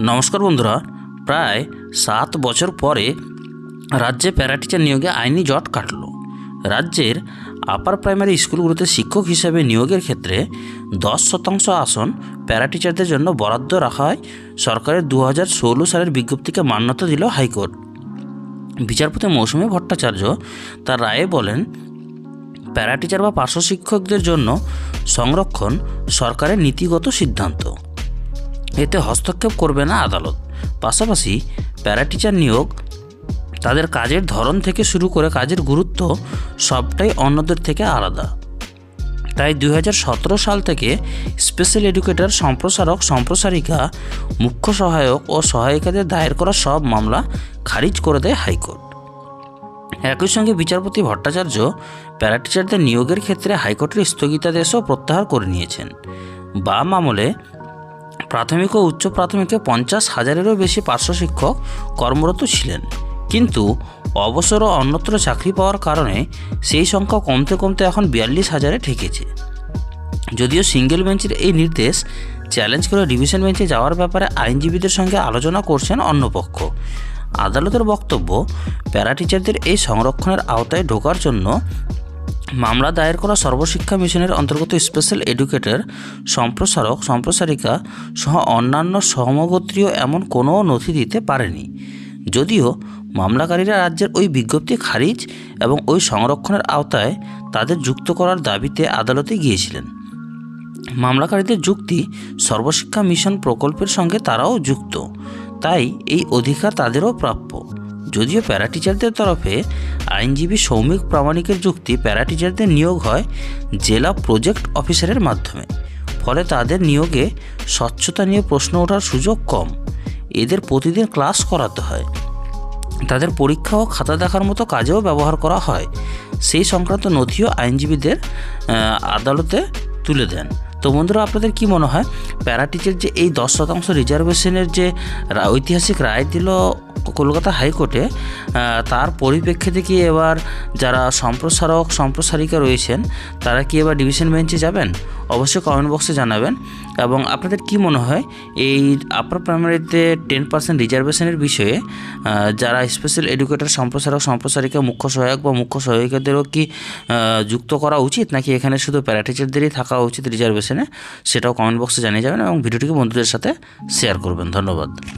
নমস্কার বন্ধুরা। প্রায় সাত বছর পরে রাজ্যে প্যারাটিচার নিয়োগে আইনি জট কাটল। রাজ্যের আপার প্রাইমারি স্কুলগুলোতে শিক্ষক হিসেবে নিয়োগের ক্ষেত্রে দশ শতাংশ আসন প্যারাটিচারদের জন্য বরাদ্দ রাখা হয়। সরকারের দু হাজার ষোলো সালের বিজ্ঞপ্তিকে মান্যতা দিল হাইকোর্ট। বিচারপতি মৌসুমী ভট্টাচার্য তার রায়ে বলেন, প্যারাটিচার বা পার্শ্ব শিক্ষকদের জন্য সংরক্ষণ সরকারের নীতিগত সিদ্ধান্ত। এতে হস্তক্ষেপ করবে না আদালত। পাশাপাশি প্যারাটিচার নিয়োগ তাদের কাজের ধরন থেকে শুরু করে কাজের গুরুত্ব সবটাই অন্যদের থেকে আলাদা। তাই দু হাজার সতেরো সাল থেকে স্পেশাল এডুকেটর সম্প্রসারক সম্প্রসারিকা, মুখ্য সহায়ক ও সহায়িকাদের দায়ের করা সব মামলা খারিজ করে দেয় হাইকোর্ট। একই সঙ্গে বিচারপতি ভট্টাচার্য প্যারাটিচারদের নিয়োগের ক্ষেত্রে হাইকোর্টের স্থগিতাদেশও প্রত্যাহার করে নিয়েছেন। বাম আমলে প্রাথমিক ও উচ্চ প্রাথমিকে পঞ্চাশ হাজারেরও বেশি পার্শ্ব শিক্ষক কর্মরত ছিলেন। কিন্তু অবসর ও অন্যত্র চাকরি পাওয়ার কারণে সেই সংখ্যা কমতে কমতে এখন বিয়াল্লিশ হাজারে ঠেকেছে। যদিও সিঙ্গেল বেঞ্চের এই নির্দেশ চ্যালেঞ্জ করে ডিভিশন বেঞ্চে যাওয়ার ব্যাপারে আইনজীবীদের সঙ্গে আলোচনা করছেন অন্যপক্ষ। আদালতের বক্তব্য, প্যারাটিচারদের এই সংরক্ষণের আওতায় ঢোকার জন্য মামলা দায়ের করা সর্বশিক্ষা মিশনের অন্তর্গত স্পেশাল এডুকেটর, সম্প্রসারক, সম্প্রসারিকা সহ অন্যান্য সমগোত্রীয় এমন কোনো নথি দিতে পারেনি। যদিও মামলাকারীরা রাজ্যের ওই বিজ্ঞপ্তি খারিজ এবং ওই সংরক্ষণের আওতায় তাদের যুক্ত করার দাবিতে আদালতে গিয়েছিলেন। মামলাকারীদের যুক্তি সর্বশিক্ষা মিশন প্রকল্পের সঙ্গে তারাও যুক্ত, তাই এই অধিকার তাদেরও প্রাপ্য। যদিও প্যারাটিচারদের তরফে আইনজীবী সৌমিক প্রামাণিকের যুক্তি প্যারাটিচারদের নিয়োগ হয় জেলা প্রজেক্ট অফিসারের মাধ্যমে। ফলে তাদের নিয়োগে স্বচ্ছতা নিয়ে প্রশ্ন ওঠার সুযোগ কম। এদের প্রতিদিন ক্লাস করাতে হয়। তাদের পরীক্ষা ও খাতা দেখার মতো কাজেও ব্যবহার করা হয়। সেই সংক্রান্ত নথিও আইনজীবীদের আদালতে তুলে দেন। তো বন্ধুরা, আপনাদের কি মনে হয়? প্যারাটিচের যে এই দশ শতাংশ রিজার্ভেশনের যে ঐতিহাসিক রায় দিল কলকাতা হাইকোর্টে তার পরিপ্রেক্ষিতে কি এবার যারা সম্প্রসারক, সম্প্রসারিকা রয়েছেন, তারা কি এবার ডিভিশন বেঞ্চে যাবেন? অবশ্যই কমেন্ট বক্সে জানাবেন। এবং আপনাদের কি মনে হয়, এই আপার প্রাইমারিতে টেন পার্সেন্ট রিজার্ভেশনের বিষয়ে যারা স্পেশাল এডুকেটর সম্প্রসারক, সম্প্রসারিকা, মুখ্য সহায়ক বা মুখ্য সহায়িকাদেরও কি যুক্ত করা উচিত? নাকি এখানে শুধু প্যারাটিচারদেরই থাকা উচিত রিজার্ভেশনে সেটাও কমেন্ট বক্সে জানিয়ে যাবেন এবং ভিডিওটিকে বন্ধুদের সাথে শেয়ার করবেন। ধন্যবাদ।